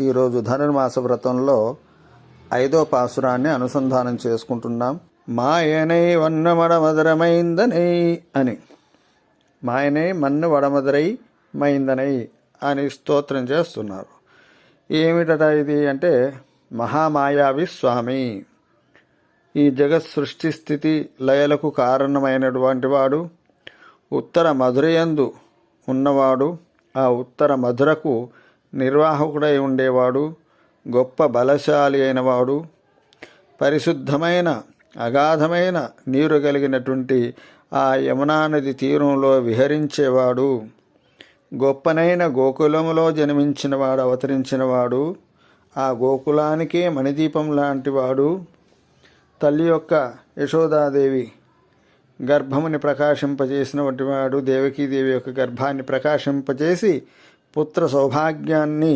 ఈరోజు ధనుర్మాస వ్రతంలో ఐదో పాసురాన్ని అనుసంధానం చేసుకుంటున్నాం. మాయనై వన్న మధురమైందనై అని. మాయనై మన్ను వడమదరై మైందనై అని స్తోత్రం చేస్తున్నారు. ఏమిటట ఇది అంటే మహామాయావి స్వామి. ఈ జగత్ సృష్టి స్థితి లయలకు కారణమైనటువంటి వాడు ఉత్తర మధురయందు ఉన్నవాడు ఆ ఉత్తర మధురకు నిర్వాహకుడై ఉండేవాడు గొప్ప బలశాలి అయినవాడు పరిశుద్ధమైన అగాధమైన నీరు కలిగినటువంటి ఆ యమునా నది తీరంలో విహరించేవాడు గొప్పనైన గోకులములో జన్మించినవాడు అవతరించినవాడు ఆ గోకులానికే మణిదీపం లాంటివాడు. తల్లి యొక్క యశోదాదేవి గర్భముని ప్రకాశింపజేసినటువంటి వాడు దేవకీదేవి యొక్క గర్భాన్ని ప్రకాశింపజేసి పుత్ర సౌభాగ్యాన్ని